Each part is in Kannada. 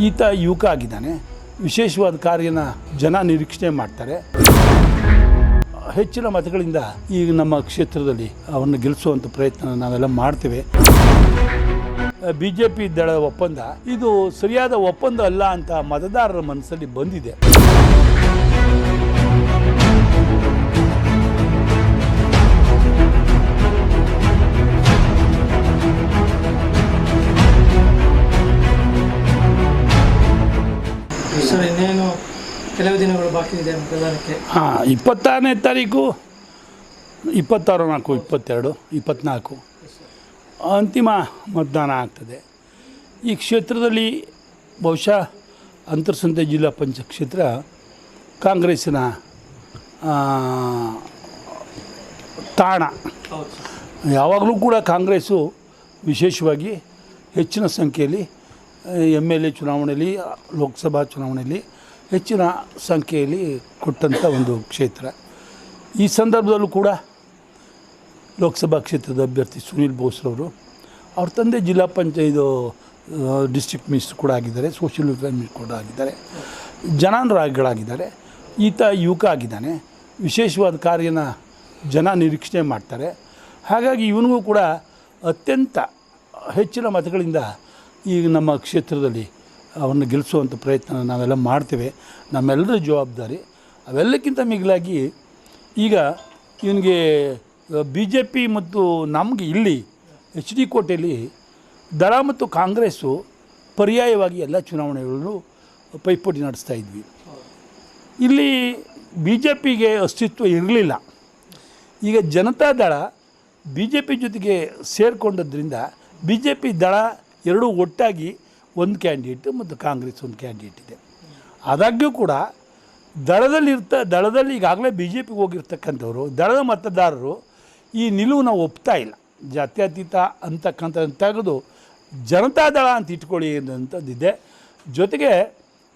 ಈತ ಯುವಕ ಆಗಿದ್ದಾನೆ. ವಿಶೇಷವಾದ ಕಾರ್ಯನ ಜನ ನಿರೀಕ್ಷಣೆ ಮಾಡ್ತಾರೆ. ಹೆಚ್ಚಿನ ಮತಗಳಿಂದ ಈಗ ನಮ್ಮ ಕ್ಷೇತ್ರದಲ್ಲಿ ಅವನ್ನು ಗೆಲ್ಲಿಸುವಂಥ ಪ್ರಯತ್ನ ನಾವೆಲ್ಲ ಮಾಡ್ತೇವೆ. ಬಿ ಜೆ ಪಿ ಒಪ್ಪಂದ, ಇದು ಸರಿಯಾದ ಒಪ್ಪಂದ ಅಲ್ಲ ಅಂತ ಮತದಾರರ ಮನಸ್ಸಲ್ಲಿ ಬಂದಿದೆ. ಸರ್ ಇನ್ನೇನು ಕೆಲವು ದಿನಗಳು ಬಾಕಿ ಇದೆ ಮತದಾನಕ್ಕೆ ಹಾಂ ಇಪ್ಪತ್ತಾರನೇ ತಾರೀಕು ಇಪ್ಪತ್ತಾರು ನಾಲ್ಕು ಇಪ್ಪತ್ತೆರಡು ಇಪ್ಪತ್ನಾಲ್ಕು. ಅಂತಿಮ ಮತದಾನ ಆಗ್ತದೆ. ಈ ಕ್ಷೇತ್ರದಲ್ಲಿ ಬಹುಶಃ ಅಂತರ್ಸಂತೆ ಜಿಲ್ಲಾ ಪಂಚಾಯತ್ ಕ್ಷೇತ್ರ ಕಾಂಗ್ರೆಸ್ಸಿನ ತಾಣ. ಯಾವಾಗಲೂ ಕೂಡ ಕಾಂಗ್ರೆಸ್ಸು ವಿಶೇಷವಾಗಿ ಹೆಚ್ಚಿನ ಸಂಖ್ಯೆಯಲ್ಲಿ ಎಂ ಎಲ್ ಎ ಚುನಾವಣೆಯಲ್ಲಿ, ಲೋಕಸಭಾ ಚುನಾವಣೆಯಲ್ಲಿ ಹೆಚ್ಚಿನ ಸಂಖ್ಯೆಯಲ್ಲಿ ಕೊಟ್ಟಂಥ ಒಂದು ಕ್ಷೇತ್ರ. ಈ ಸಂದರ್ಭದಲ್ಲೂ ಕೂಡ ಲೋಕಸಭಾ ಕ್ಷೇತ್ರದ ಅಭ್ಯರ್ಥಿ ಸುನೀಲ್ ಬೋಸ್ರವರು, ಅವ್ರ ತಂದೆ ಜಿಲ್ಲಾ ಪಂಚಾಯತ್ ಡಿಸ್ಟ್ರಿಕ್ಟ್ ಮಿನಿಸ್ಟರ್ ಕೂಡ ಆಗಿದ್ದಾರೆ, ಸೋಷಿಯಲ್ ವೆಲ್ಫೇರ್ ಮಿನಿಸ್ಟರ್ ಕೂಡ ಆಗಿದ್ದಾರೆ ಜನಾನುರಾಗಿಗಳಾಗಿದ್ದಾರೆ ಈತ ಯುವಕ ಆಗಿದ್ದಾನೆ, ವಿಶೇಷವಾದ ಕಾರ್ಯನ ಜನ ನಿರೀಕ್ಷಣೆ ಮಾಡ್ತಾರೆ. ಹಾಗಾಗಿ ಇವನಿಗೂ ಕೂಡ ಅತ್ಯಂತ ಹೆಚ್ಚಿನ ಮತಗಳಿಂದ ಈಗ ನಮ್ಮ ಕ್ಷೇತ್ರದಲ್ಲಿ ಅವನ್ನು ಗೆಲ್ಲಿಸುವಂಥ ಪ್ರಯತ್ನ ನಾವೆಲ್ಲ ಮಾಡ್ತೇವೆ. ನಮ್ಮೆಲ್ಲರ ಜವಾಬ್ದಾರಿ ಅವೆಲ್ಲಕ್ಕಿಂತ ಮಿಗಿಲಾಗಿ ಈಗ ಇವನಿಗೆ ಬಿ ಜೆ ಪಿ ಮತ್ತು ನಮಗೆ ಇಲ್ಲಿ ಎಚ್ ಡಿ ಕೋಟೆಯಲ್ಲಿ ದಳ ಮತ್ತು ಕಾಂಗ್ರೆಸ್ಸು ಪರ್ಯಾಯವಾಗಿ ಎಲ್ಲ ಚುನಾವಣೆಗಳಲ್ಲೂ ಪೈಪೋಟಿ ನಡೆಸ್ತಾ ಇದ್ವಿ. ಇಲ್ಲಿ ಬಿ ಜೆ ಪಿಗೆ ಅಸ್ತಿತ್ವ ಇರಲಿಲ್ಲ. ಈಗ ಜನತಾದಳ ಬಿ ಜೆ ಪಿ ಜೊತೆಗೆ ಸೇರಿಕೊಂಡದ್ರಿಂದ ಬಿ ಜೆ ಪಿ ದಳ ಎರಡೂ ಒಟ್ಟಾಗಿ ಒಂದು ಕ್ಯಾಂಡಿಡೇಟ್ ಮತ್ತು ಕಾಂಗ್ರೆಸ್ ಒಂದು ಕ್ಯಾಂಡಿಡೇಟ್ ಇದೆ. ಆದಾಗ್ಯೂ ಕೂಡ ದಳದಲ್ಲಿರ್ತ, ದಳದಲ್ಲಿ ಈಗಾಗಲೇ ಬಿ ಜೆ ಪಿಗೆ ಹೋಗಿರ್ತಕ್ಕಂಥವ್ರು, ದಳದ ಮತದಾರರು ಈ ನಿಲುವನ್ನು ಒಪ್ತಾ ಇಲ್ಲ. ಜಾತ್ಯತೀತ ಅಂತಕ್ಕಂಥ ತೆಗೆದು ಜನತಾದಳ ಅಂತ ಇಟ್ಕೊಳ್ಳಿ ಅಂತಂದಿದೆ. ಜೊತೆಗೆ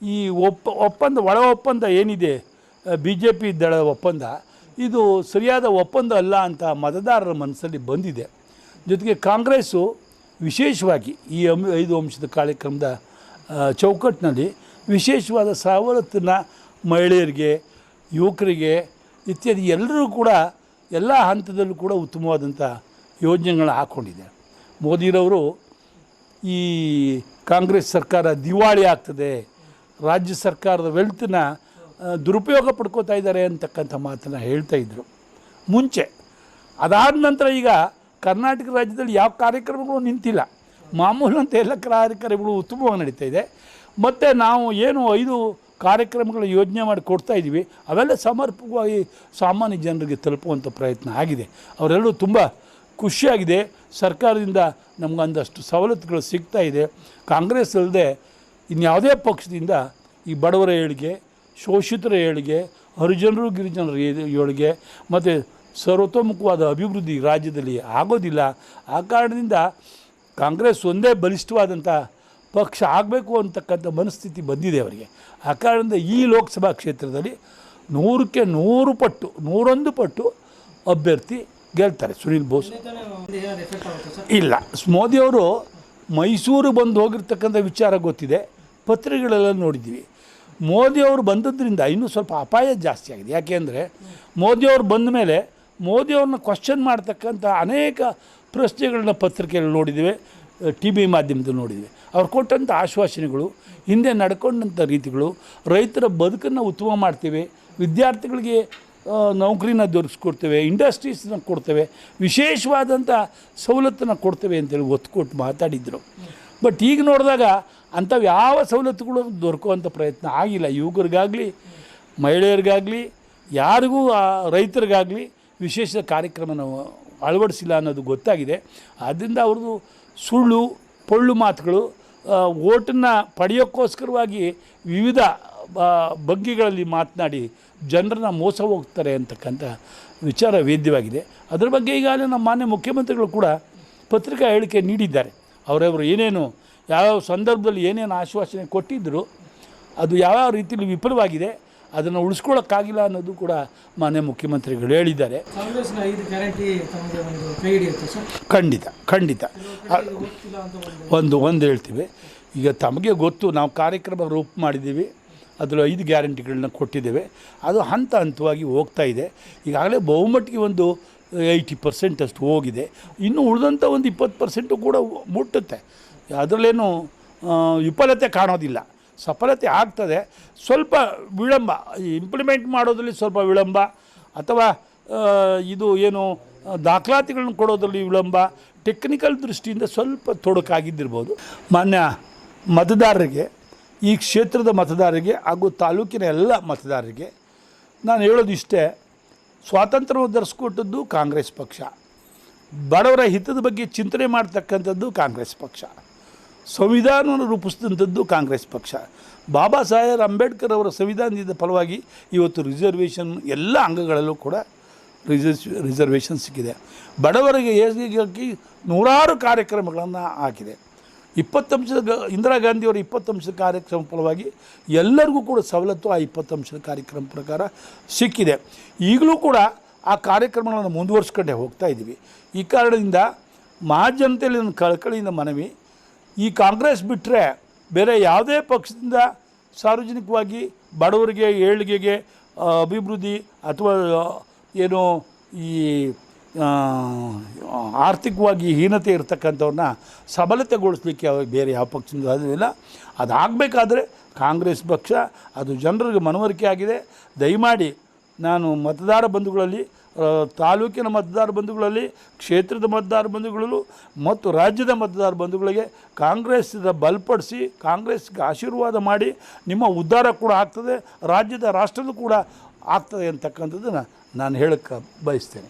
ಈ ಒಪ್ಪ, ಒಪ್ಪಂದ, ಒಳ ಒಪ್ಪಂದ ಏನಿದೆ? ಬಿ ಜೆ ಪಿ ದಳ ಒಪ್ಪಂದ. ಇದು ಸರಿಯಾದ ಒಪ್ಪಂದ ಅಲ್ಲ ಅಂತ ಮತದಾರರ ಮನಸ್ಸಲ್ಲಿ ಬಂದಿದೆ. ಜೊತೆಗೆ ಕಾಂಗ್ರೆಸ್ಸು ವಿಶೇಷವಾಗಿ ಈ ಅಂ, ಐದು ಅಂಶದ ಕಾರ್ಯಕ್ರಮದ ಚೌಕಟ್ಟಿನಲ್ಲಿ ವಿಶೇಷವಾದ ಸವಲತ್ತನ್ನು ಮಹಿಳೆಯರಿಗೆ, ಯುವಕರಿಗೆ ಇತ್ಯಾದಿ ಎಲ್ಲರೂ ಕೂಡ ಎಲ್ಲ ಹಂತದಲ್ಲೂ ಕೂಡ ಉತ್ತಮವಾದಂಥ ಯೋಜನೆಗಳನ್ನ ಹಾಕ್ಕೊಂಡಿದೆ ಮೋದಿರವರು ಈ ಕಾಂಗ್ರೆಸ್ ಸರ್ಕಾರ ದಿವಾಳಿ ಆಗ್ತದೆ, ರಾಜ್ಯ ಸರ್ಕಾರದ ವೆಲ್ತನ್ನ ದುರುಪಯೋಗ ಪಡ್ಕೋತಾ ಇದ್ದಾರೆ ಅಂತಕ್ಕಂಥ ಮಾತನ್ನು ಹೇಳ್ತಾ ಇದ್ದರು ಮುಂಚೆ ಅದಾದ ನಂತರ ಈಗ ಕರ್ನಾಟಕ ರಾಜ್ಯದಲ್ಲಿ ಯಾವ ಕಾರ್ಯಕ್ರಮಗಳು ನಿಂತಿಲ್ಲ. ಮಾಮೂಲಂತ ಎಲ್ಲ ಕಾರ್ಯಕ್ರಮಗಳು ಉತ್ತಮವಾಗಿ ನಡೀತಾ ಇದೆ. ಮತ್ತು ನಾವು ಏನು ಐದು ಕಾರ್ಯಕ್ರಮಗಳ ಯೋಜನೆ ಮಾಡಿ ಕೊಡ್ತಾ ಇದ್ದೀವಿ. ಅವೆಲ್ಲ ಸಮರ್ಪಕವಾಗಿ ಸಾಮಾನ್ಯ ಜನರಿಗೆ ತಲುಪುವಂಥ ಪ್ರಯತ್ನ ಆಗಿದೆ. ಅವರೆಲ್ಲರೂ ತುಂಬ ಖುಷಿಯಾಗಿದೆ. ಸರ್ಕಾರದಿಂದ ನಮ್ಗೆ ಒಂದಷ್ಟು ಸವಲತ್ತುಗಳು ಸಿಗ್ತಾ ಇದೆ. ಕಾಂಗ್ರೆಸ್ ಅಲ್ಲದೆ ಇನ್ಯಾವುದೇ ಪಕ್ಷದಿಂದ ಈ ಬಡವರ ಏಳಿಗೆ, ಶೋಷಿತರ ಏಳಿಗೆ, ಹರಿಜನರು ಗಿರಿಜನರ ಏಳಿಗೆ, ಮತ್ತು ಸರ್ವತೋಮುಖವಾದ ಅಭಿವೃದ್ಧಿ ರಾಜ್ಯದಲ್ಲಿ ಆಗೋದಿಲ್ಲ. ಆ ಕಾರಣದಿಂದ ಕಾಂಗ್ರೆಸ್ ಒಂದೇ ಬಲಿಷ್ಠವಾದಂಥ ಪಕ್ಷ ಆಗಬೇಕು ಅಂತಕ್ಕಂಥ ಮನಸ್ಥಿತಿ ಬಂದಿದೆ ಅವರಿಗೆ. ಆ ಕಾರಣದಿಂದ ಈ ಲೋಕಸಭಾ ಕ್ಷೇತ್ರದಲ್ಲಿ ನೂರಕ್ಕೆ ನೂರು ಪಟ್ಟು, ನೂರೊಂದು ಪಟ್ಟು ಅಭ್ಯರ್ಥಿ ಗೆಲ್ತಾರೆ. ಸುನೀಲ್ ಬೋಸ್. ಇಲ್ಲ ಮೋದಿಯವರು ಮೈಸೂರು ಬಂದು ಹೋಗಿರ್ತಕ್ಕಂಥ ವಿಚಾರ ಗೊತ್ತಿದೆ. ಪತ್ರಿಕೆಗಳೆಲ್ಲ ನೋಡಿದ್ದೀವಿ. ಮೋದಿಯವರು ಬಂದದ್ರಿಂದ ಇನ್ನೂ ಸ್ವಲ್ಪ ಅಪಾಯ ಜಾಸ್ತಿ ಆಗಿದೆ. ಯಾಕೆಂದರೆ ಮೋದಿಯವರು ಬಂದ ಮೇಲೆ ಮೋದಿಯವ್ರನ್ನ ಕ್ವಶನ್ ಮಾಡ್ತಕ್ಕಂಥ ಅನೇಕ ಪ್ರಶ್ನೆಗಳನ್ನ ಪತ್ರಿಕೆಯಲ್ಲಿ ನೋಡಿದ್ದೇವೆ ಟಿ ವಿ ಮಾಧ್ಯಮದಲ್ಲಿ ನೋಡಿದ್ವಿ ಅವ್ರು ಕೊಟ್ಟಂಥ ಆಶ್ವಾಸನೆಗಳು, ಹಿಂದೆ ನಡ್ಕೊಂಡಂಥ ರೀತಿಗಳು, ರೈತರ ಬದುಕನ್ನು ಉತ್ತಮ ಮಾಡ್ತೇವೆ, ವಿದ್ಯಾರ್ಥಿಗಳಿಗೆ ನೌಕರಿನ ದೊರಕಿಸ್ಕೊಡ್ತೇವೆ ಇಂಡಸ್ಟ್ರೀಸ್ನ ಕೊಡ್ತೇವೆ, ವಿಶೇಷವಾದಂಥ ಸವಲತ್ತನ್ನು ಕೊಡ್ತೇವೆ ಅಂತೇಳಿ ಒತ್ತು ಕೊಟ್ಟು ಮಾತಾಡಿದ್ರು. ಬಟ್ ಈಗ ನೋಡಿದಾಗ ಅಂಥವು ಯಾವ ಸವಲತ್ತುಗಳು ದೊರಕುವಂಥ ಪ್ರಯತ್ನ ಆಗಿಲ್ಲ. ಯುವಕರಿಗಾಗಲಿ, ಮಹಿಳೆಯರಿಗಾಗಲಿ, ಯಾರಿಗೂ ರೈತರಿಗಾಗಲಿ ವಿಶೇಷ ಕಾರ್ಯಕ್ರಮನ ಅಳವಡಿಸಿಲ್ಲ ಅನ್ನೋದು ಗೊತ್ತಾಗಿದೆ. ಆದ್ದರಿಂದ ಅವ್ರದ್ದು ಸುಳ್ಳು, ಪೊಳ್ಳು ಮಾತುಗಳು ಓಟನ್ನು ಪಡೆಯೋಕ್ಕೋಸ್ಕರವಾಗಿ ವಿವಿಧ ಬಗ್ಗೆಗಳಲ್ಲಿ ಮಾತನಾಡಿ ಜನರನ್ನ ಮೋಸ ಹೋಗ್ತಾರೆ ಅಂತಕ್ಕಂಥ ವಿಚಾರ ವೇದ್ಯವಾಗಿದೆ. ಅದರ ಬಗ್ಗೆ ಈಗಾಗಲೇ ನಮ್ಮ ಮಾನ್ಯ ಮುಖ್ಯಮಂತ್ರಿಗಳು ಕೂಡ ಪತ್ರಿಕಾ ಹೇಳಿಕೆ ನೀಡಿದ್ದಾರೆ. ಅವರವರು ಏನೇನು ಯಾವ್ಯಾವ ಸಂದರ್ಭದಲ್ಲಿ ಏನೇನು ಆಶ್ವಾಸನೆ ಕೊಟ್ಟಿದ್ದರು ಅದು ಯಾವ್ಯಾವ ರೀತಿಯಲ್ಲಿ ವಿಫಲವಾಗಿದೆ ಅದನ್ನು ಉಳಿಸ್ಕೊಳ್ಳೋಕ್ಕಾಗಿಲ್ಲ ಅನ್ನೋದು ಕೂಡ ಮಾನ್ಯ ಮುಖ್ಯಮಂತ್ರಿಗಳು ಹೇಳಿದ್ದಾರೆ. ಖಂಡಿತ ಖಂಡಿತ. ಒಂದು ಒಂದು ಹೇಳ್ತೀವಿ. ಈಗ ತಮಗೆ ಗೊತ್ತು ನಾವು ಕಾರ್ಯಕ್ರಮ ರೂಪ ಮಾಡಿದ್ದೀವಿ ಅದರ ಐದು ಗ್ಯಾರಂಟಿಗಳನ್ನ ಕೊಟ್ಟಿದ್ದೇವೆ. ಅದು ಹಂತ ಹಂತವಾಗಿ ಹೋಗ್ತಾ ಇದೆ. ಈಗಾಗಲೇ ಬಹುಮಟ್ಟಿಗೆ ಒಂದು ಏಯ್ಟಿ ಪರ್ಸೆಂಟ್ ಅಷ್ಟು ಹೋಗಿದೆ. ಇನ್ನು ಉಳಿದಂಥ ಒಂದು ಇಪ್ಪತ್ತು ಪರ್ಸೆಂಟು ಕೂಡ ಮುಟ್ಟುತ್ತೆ. ಅದರಲ್ಲೇನು ವಿಫಲತೆ ಕಾಣೋದಿಲ್ಲ. ಸಫಲತೆ ಆಗ್ತದೆ. ಸ್ವಲ್ಪ ವಿಳಂಬ ಇಂಪ್ಲಿಮೆಂಟ್ ಮಾಡೋದ್ರಲ್ಲಿ ಸ್ವಲ್ಪ ವಿಳಂಬ, ಅಥವಾ ಇದು ಏನು, ದಾಖಲಾತಿಗಳನ್ನು ಕೊಡೋದ್ರಲ್ಲಿ ವಿಳಂಬ ಟೆಕ್ನಿಕಲ್ ದೃಷ್ಟಿಯಿಂದ ಸ್ವಲ್ಪ ತೊಡಕಾಗಿದ್ದಿರ್ಬೋದು. ಮಾನ್ಯ ಮತದಾರರಿಗೆ, ಈ ಕ್ಷೇತ್ರದ ಮತದಾರರಿಗೆ ಹಾಗೂ ತಾಲೂಕಿನ ಎಲ್ಲ ಮತದಾರರಿಗೆ ನಾನು ಹೇಳೋದು ಇಷ್ಟೇ, ಸ್ವಾತಂತ್ರ್ಯವನ್ನು ಧರಿಸ್ಕೊಟ್ಟದ್ದು ಕಾಂಗ್ರೆಸ್ ಪಕ್ಷ. ಬಡವರ ಹಿತದ ಬಗ್ಗೆ ಚಿಂತನೆ ಮಾಡ್ತಕ್ಕಂಥದ್ದು ಕಾಂಗ್ರೆಸ್ ಪಕ್ಷ. ಸಂವಿಧಾನವನ್ನು ರೂಪಿಸಿದಂಥದ್ದು ಕಾಂಗ್ರೆಸ್ ಪಕ್ಷ. ಬಾಬಾ ಸಾಹೇಬ್ ಅಂಬೇಡ್ಕರ್ ಅವರ ಸಂವಿಧಾನದಿಂದ ಫಲವಾಗಿ ಇವತ್ತು ರಿಸರ್ವೇಷನ್ ಎಲ್ಲ ಅಂಗಗಳಲ್ಲೂ ಕೂಡ ರಿಸರ್ವ್ ರಿಸರ್ವೇಷನ್ ಸಿಕ್ಕಿದೆ. ಬಡವರಿಗೆ ಏಳಿಗೆಗಾಗಿ ನೂರಾರು ಕಾರ್ಯಕ್ರಮಗಳನ್ನು ಹಾಕಿದೆ. ಇಪ್ಪತ್ತಂಶದ ಗ- ಇಂದಿರಾ ಗಾಂಧಿಯವರ ಇಪ್ಪತ್ತಂಶದ ಕಾರ್ಯಕ್ರಮ ಫಲವಾಗಿ ಎಲ್ಲರಿಗೂ ಕೂಡ ಸವಲತ್ತು ಆ ಇಪ್ಪತ್ತಂಶದ ಕಾರ್ಯಕ್ರಮ ಪ್ರಕಾರ ಸಿಕ್ಕಿದೆ. ಈಗಲೂ ಕೂಡ ಆ ಕಾರ್ಯಕ್ರಮಗಳನ್ನು ಮುಂದುವರ್ಸ್ಕೊಂಡೇ ಹೋಗ್ತಾ ಇದ್ದೀವಿ. ಈ ಕಾರಣದಿಂದ ಮಹಾಜನತೆಯಲ್ಲಿ ನನ್ನ ಕಳಕಳಿಯಿಂದ ಮನವಿ ಈ ಕಾಂಗ್ರೆಸ್ ಬಿಟ್ಟರೆ ಬೇರೆ ಯಾವುದೇ ಪಕ್ಷದಿಂದ ಸಾರ್ವಜನಿಕವಾಗಿ ಬಡವರಿಗೆ, ಏಳಿಗೆಗೆ ಅಭಿವೃದ್ಧಿ ಅಥವಾ ಏನು ಈ ಆರ್ಥಿಕವಾಗಿ ಹೀನತೆ ಇರತಕ್ಕಂಥವ್ರನ್ನ ಸಬಲತೆಗೊಳಿಸ್ಲಿಕ್ಕೆ ಬೇರೆ ಯಾವ ಪಕ್ಷದಿಂದ ಸಾಧ್ಯವಿಲ್ಲ. ಅದಾಗಬೇಕಾದ್ರೆ ಕಾಂಗ್ರೆಸ್ ಪಕ್ಷ ಅದು ಜನರಿಗೆ ಮನವರಿಕೆ ಆಗಿದೆ. ದಯಮಾಡಿ ನಾನು ಮತದಾರ ಬಂಧುಗಳಲ್ಲಿ ತಾಲೂಕಿನ ಮತದಾರ ಬಂಧುಗಳಲ್ಲಿ, ಕ್ಷೇತ್ರದ ಮತದಾರ ಬಂಧುಗಳಲ್ಲೂ ಮತ್ತು ರಾಜ್ಯದ ಮತದಾರ ಬಂಧುಗಳಿಗೆ ಕಾಂಗ್ರೆಸ್ ಬಲಪಡಿಸಿ ಕಾಂಗ್ರೆಸ್ಗೆ ಆಶೀರ್ವಾದ ಮಾಡಿ ನಿಮ್ಮ ಉದ್ಧಾರ ಕೂಡ ಆಗ್ತದೆ, ರಾಜ್ಯದ ರಾಷ್ಟ್ರದ ಕೂಡ ಆಗ್ತದೆ ಅಂತಕ್ಕಂಥದ್ದನ್ನು ನಾನು ಹೇಳಕ್ಕೆ ಬಯಸ್ತೇನೆ.